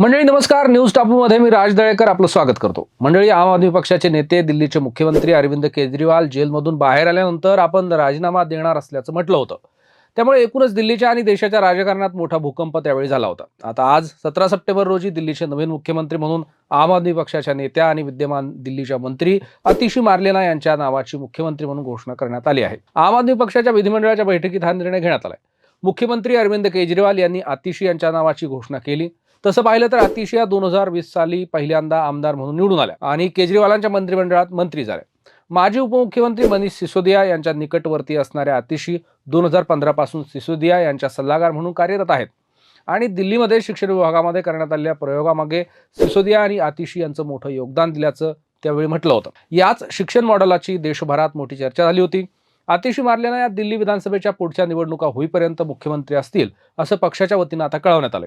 मंडळी नमस्कार. न्यूज टापूमध्ये मी राज दळेकर आपलं स्वागत करतो. मंडळी आम आदमी पक्षाचे नेते दिल्लीचे मुख्यमंत्री अरविंद केजरीवाल जेलमधून बाहेर आल्यानंतर आपण राजीनामा देणार असल्याचं म्हटलं होतं. त्यामुळे एकूणच दिल्लीच्या आणि देशाच्या राजकारणात मोठा भूकंप त्यावेळी झाला होता. आता आज सतरा सप्टेंबर रोजी दिल्लीचे नवीन मुख्यमंत्री म्हणून आम आदमी पक्षाच्या नेत्या आणि विद्यमान दिल्लीच्या मंत्री अतिशी मार्लेना यांच्या नावाची मुख्यमंत्री म्हणून घोषणा करण्यात आली आहे. आम आदमी पक्षाच्या विधिमंडळाच्या बैठकीत हा निर्णय घेण्यात आलाय. मुख्यमंत्री अरविंद केजरीवाल यांनी आतिशी यांच्या नावाची घोषणा केली. तसं पाहिलं तर अतिशया दोन हजार वीस साली पहिल्यांदा आमदार म्हणून निवडून आल्या. आणि केजरीवालांच्या मंत्रिमंडळात मंत्री झाल्या माजी उपमुख्यमंत्री मनीष सिसोदिया यांच्या निकटवर्ती असणाऱ्या अतिशी दोन हजार पंधरा पासून सिसोदिया यांच्या सल्लागार म्हणून कार्यरत आहेत. आणि दिल्लीमध्ये शिक्षण विभागामध्ये करण्यात आलेल्या प्रयोगामागे सिसोदिया आणि आतिशी यांचं मोठं योगदान दिल्याचं त्यावेळी म्हटलं होतं. याच शिक्षण मॉडेलाची देशभरात मोठी चर्चा झाली होती. आतिशी मारल्यानं या दिल्ली विधानसभेच्या पुढच्या निवडणुका होईपर्यंत मुख्यमंत्री असतील असं पक्षाच्या वतीनं आता कळवण्यात आलं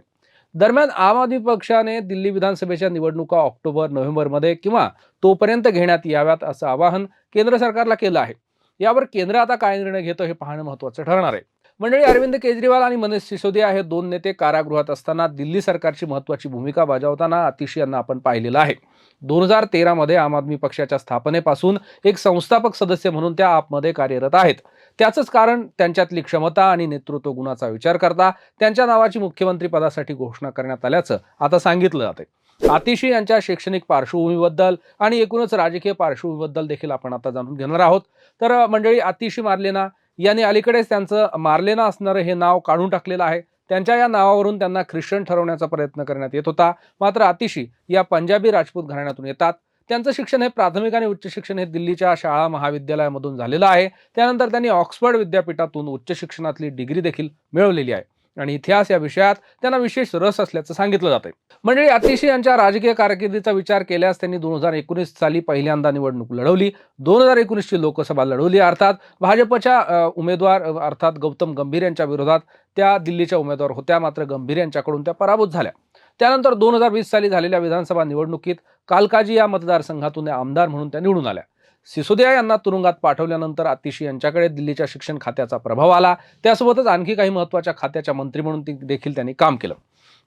दरम्यान आम आदमी पक्षाने दिल्ली विधानसभेच्या निवडणुका ऑक्टोबर नोव्हेंबरमध्ये किंवा तोपर्यंत घेण्यात याव्यात असं आवाहन केंद्र सरकारला केलं आहे. यावर केंद्र आता काय निर्णय घेतं हे पाहणं महत्त्वाचं ठरणार आहे. मंडळी अरविंद केजरीवाल आणि मनीष सिसोदिया हे दोन नेते कारागृहात असताना दिल्ली सरकारची महत्त्वाची भूमिका बजावताना अतिशय यांना आपण पाहिलेलं आहे. दोन हजार तेरामध्ये आम आदमी पक्षाच्या स्थापनेपासून एक संस्थापक सदस्य म्हणून त्या आपमध्ये कार्यरत आहेत. त्याचंच कारण त्यांच्यातली क्षमता आणि नेतृत्व गुणाचा विचार करता त्यांच्या नावाची मुख्यमंत्री पदासाठी घोषणा करण्यात आल्याचं आता सांगितलं जाते आतिशी यांच्या शैक्षणिक पार्श्वभूमीबद्दल आणि एकूणच राजकीय पार्श्वभूमीबद्दल देखील आपण आता जाणून घेणार आहोत. तर मंडळी आतिशी मारलेना यांनी अलीकडेच त्यांचं मार्लेना असणारं हे नाव काढून टाकलेलं आहे. त्यांच्या या नावावरून त्यांना ख्रिश्चन ठरवण्याचा प्रयत्न करण्यात येत होता. मात्र अतिशी या पंजाबी राजपूत घराण्यातून येतात. त्यांचं शिक्षण हे प्राथमिक आणि उच्च शिक्षण हे दिल्लीच्या शाळा महाविद्यालयामधून झालेलं आहे. त्यानंतर त्यांनी ऑक्सफर्ड विद्यापीठातून उच्च शिक्षणातली डिग्री देखील मिळवलेली आहे. आणि इतिहास या विषयात त्यांना विशेष रस असल्याचं सांगितलं जाते मंडळी अतिशय यांच्या राजकीय कारकिर्दीचा विचार केल्यास त्यांनी दोन हजार एकोणीस साली पहिल्यांदा निवडणूक लढवली. दोन हजार एकोणीसची लोकसभा लढवली अर्थात भाजपच्या उमेदवार अर्थात गौतम गंभीर यांच्या विरोधात त्या दिल्लीच्या उमेदवार होत्या मात्र गंभीर यांच्याकडून त्या पराभूत झाल्या. त्यानंतर दोन हजार वीस साली झालेल्या विधानसभा निवडणुकीत कालकाजी या मतदारसंघातून आमदार म्हणून त्या निवडून आल्या. सिसोदिया यांना तुरुंगात पाठवल्यानंतर अतिशी यांच्याकडे दिल्लीच्या शिक्षण खात्याचा प्रभाव आला. त्यासोबतच आणखी काही महत्त्वाच्या खात्याच्या मंत्री म्हणून ती- देखील त्यांनी काम केलं.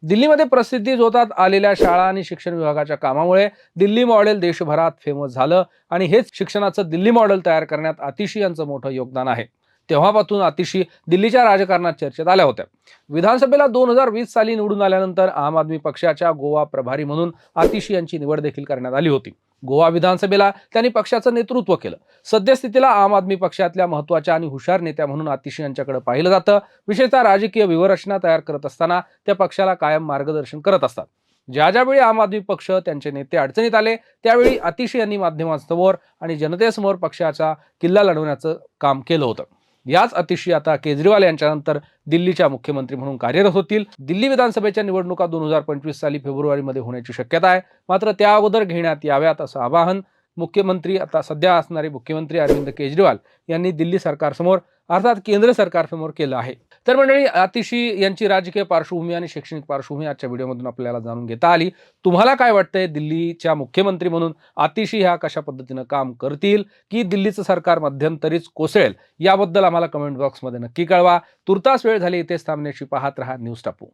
दिल्लीमध्ये प्रसिद्धी जोतात आलेल्या शाळा आणि शिक्षण विभागाच्या कामामुळे दिल्ली मॉडेल देशभरात फेमस झालं आणि हेच शिक्षणाचं दिल्ली मॉडेल तयार करण्यात अतिशी यांचं मोठं योगदान आहे. तेव्हापासून अतिशी दिल्लीच्या राजकारणात चर्चेत आल्या होत्या. विधानसभेला दोन हजार वीस साली निवडून आल्यानंतर आम आदमी पक्षाच्या गोवा प्रभारी म्हणून आतिशी यांची निवड देखील करण्यात आली होती. गोवा विधानसभेला त्यांनी पक्षाचं नेतृत्व केलं. सद्यस्थितीला आम आदमी पक्षातल्या महत्त्वाच्या आणि हुशार नेत्या म्हणून आतिशी यांच्याकडे पाहिलं जातं. विशेषतः राजकीय व्यूहरचना तयार करत असताना त्या पक्षाला कायम मार्गदर्शन करत असतात. ज्या ज्यावेळी आम आदमी पक्ष त्यांचे नेते अडचणीत आले त्यावेळी अतिशय यांनी माध्यमांसमोर आणि जनतेसमोर पक्षाचा किल्ला लढवण्याचं काम केलं होतं. याच अतिशी आता केजरीवाल यांच्यानंतर दिल्लीच्या मुख्यमंत्री म्हणून कार्यरत होतील. दिल्ली विधानसभेच्या निवडणुका दोन हजार पंचवीस साली फेब्रुवारीमध्ये होण्याची शक्यता आहे. मात्र त्या अगोदर घेण्यात याव्यात असं आवाहन मुख्यमंत्री आता सध्या असणारे मुख्यमंत्री अरविंद केजरीवाल यांनी दिल्ली सरकारसमोर अर्थात केंद्र सरकारसमोर केलं आहे. तर मंडळी अतिशी यांची राजकीय पार्श्वभूमी आणि शैक्षणिक पार्श्वभूमी आजच्या व्हिडिओमधून आपल्याला जाणून घेता आली. तुम्हाला काय वाटतंय दिल्लीच्या मुख्यमंत्री म्हणून अतिशी ह्या कशा पद्धतीनं काम करतील? की दिल्लीचं सरकार मध्यंतरीच कोसळेल? याबद्दल आम्हाला कमेंट बॉक्समध्ये नक्की कळवा. तुर्तास वेळ झाली इथेच थांबण्याची. पाहत रहा न्यूज टापू.